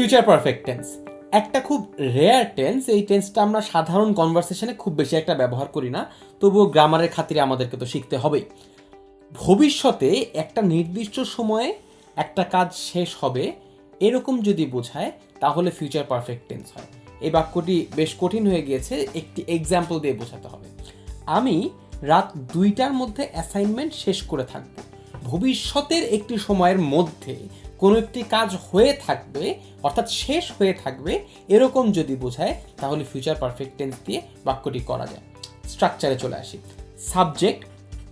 Future perfect tense একটা খুব rare tense এই টেন্সটা আমরা সাধারণ কনভারসেশনে খুব বেশি একটা ব্যবহার করি না, তবুও গ্রামারের খাতিরে আমাদেরকে তো শিখতে হবেই। ভবিষ্যতে একটা নির্দিষ্ট সময়ে একটা কাজ শেষ হবে, এরকম যদি বোঝায়, তাহলে ফিউচার পারফেক্ট টেন্স হয়। এই বাক্যটি বেশ কঠিন হয়ে গিয়েছে, একটি এক্সাম্পল দিয়ে বোঝাতে হবে। আমি রাত দুইটার মধ্যে অ্যাসাইনমেন্ট শেষ করে থাকব। ভবিষ্যতের একটি সময়ের মধ্যে কোনো একটি কাজ হয়ে থাকবে, অর্থাৎ শেষ হয়ে থাকবে, এরকম যদি বোঝায়, তাহলে ফিউচার পারফেক্ট টেন্স দিয়ে বাক্যটি করা যায়। স্ট্রাকচারে চলে আসি। Subject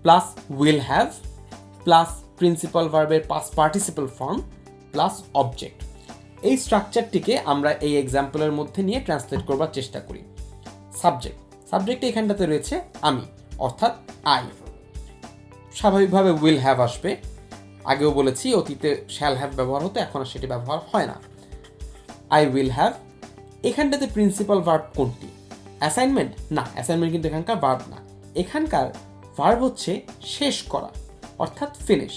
plus will have plus principal ভার্বের past participle form plus object এই স্ট্রাকচারটিকে আমরা এই এক্সাম্পলের মধ্যে নিয়ে ট্রান্সলেট করবার চেষ্টা করি। সাবজেক্ট সাবজেক্টে এখানটাতে রয়েছে আমি, অর্থাৎ আই স্বাভাবিকভাবে উইল হ্যাভ আসবে। আগেও বলেছি, অতীতে শ্যাল হ্যাভ ব্যবহার হতো, এখন আর সেটি ব্যবহার হয় না। আই উইল হ্যাভ এখানটাতে প্রিন্সিপাল ভার্ব কোনটি? অ্যাসাইনমেন্ট না অ্যাসাইনমেন্ট কিন্তু এখানকার ভার্ব না। এখানকার ভার্ব হচ্ছে শেষ করা, অর্থাৎ ফিনিশ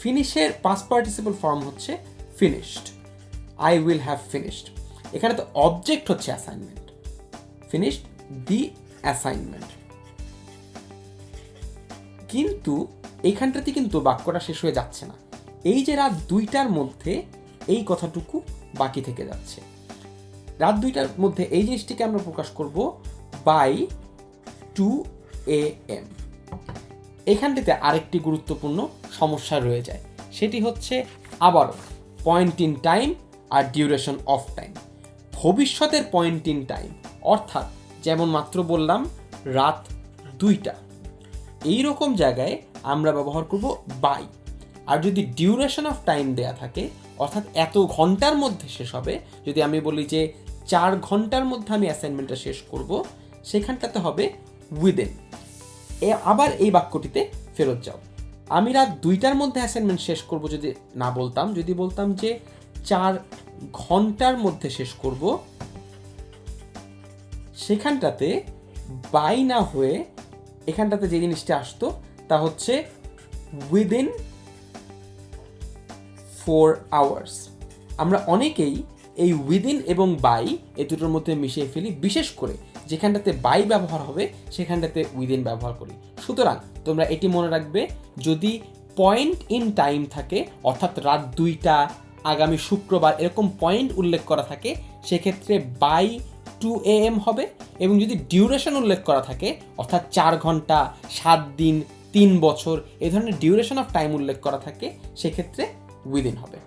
ফিনিশের পাস পার্টিসিপাল ফর্ম হচ্ছে finished I will have finished এখানে তো অবজেক্ট হচ্ছে অ্যাসাইনমেন্ট ফিনিশড দি অ্যাসাইনমেন্ট কিন্তু এইখানটাতে কিন্তু বাক্যটা শেষ হয়ে যাচ্ছে না। এই যে রাত দুইটার মধ্যে এই কথাটুকু বাকি থেকে যাচ্ছে। রাত দুইটার মধ্যে এই জিনিসটিকে আমরা প্রকাশ করব বাই টু এ এম এখানটিতে আরেকটি গুরুত্বপূর্ণ সমস্যা রয়ে যায়। সেটি হচ্ছে আবারও পয়েন্ট ইন টাইম আর ডিউরেশন অফ টাইম ভবিষ্যতের পয়েন্ট ইন টাইম অর্থাৎ যেমন মাত্র বললাম, রাত দুইটা। এই রকম জায়গায় আমরা ব্যবহার করব বাই আর যদি ডিউরেশন অফ টাইম দেয়া থাকে, অর্থাৎ এত ঘণ্টার মধ্যে শেষ হবে, যদি আমি বলি যে চার ঘণ্টার মধ্যে আমি অ্যাসাইনমেন্টটা শেষ করব, সেখানটাতে হবে উইদিন এ আবার এই বাক্যটিতে ফেরত যাও। আমি রাত দুইটার মধ্যে অ্যাসাইনমেন্ট শেষ করব যদি না বলতাম, যদি বলতাম যে চার ঘণ্টার মধ্যে শেষ করব, সেখানটাতে বাই না হয়ে এখানটাতে যে জিনিসটা আসতো তা হচ্ছে উইদিন ফোর আওয়ার্স আমরা অনেকেই এই উইদিন এবং বাই এ দুটোর মধ্যে মিশিয়ে ফেলি, বিশেষ করে যেখানটাতে বাই ব্যবহার হবে, সেখানটাতে উইদিন ব্যবহার করি। সুতরাং তোমরা এটি মনে রাখবে, যদি পয়েন্ট ইন টাইম থাকে, অর্থাৎ রাত দুইটা, আগামী শুক্রবার, এরকম পয়েন্ট উল্লেখ করা থাকে, সেক্ষেত্রে বাই টু এ এম হবে এবং যদি ডিউরেশন উল্লেখ করা থাকে, অর্থাৎ চার ঘণ্টা, সাত দিন তিন বছর এ ধরনের ডিউরেশন অফ টাইম উল্লেখ করা থাকে সেক্ষেত্রে উইদিন হবে।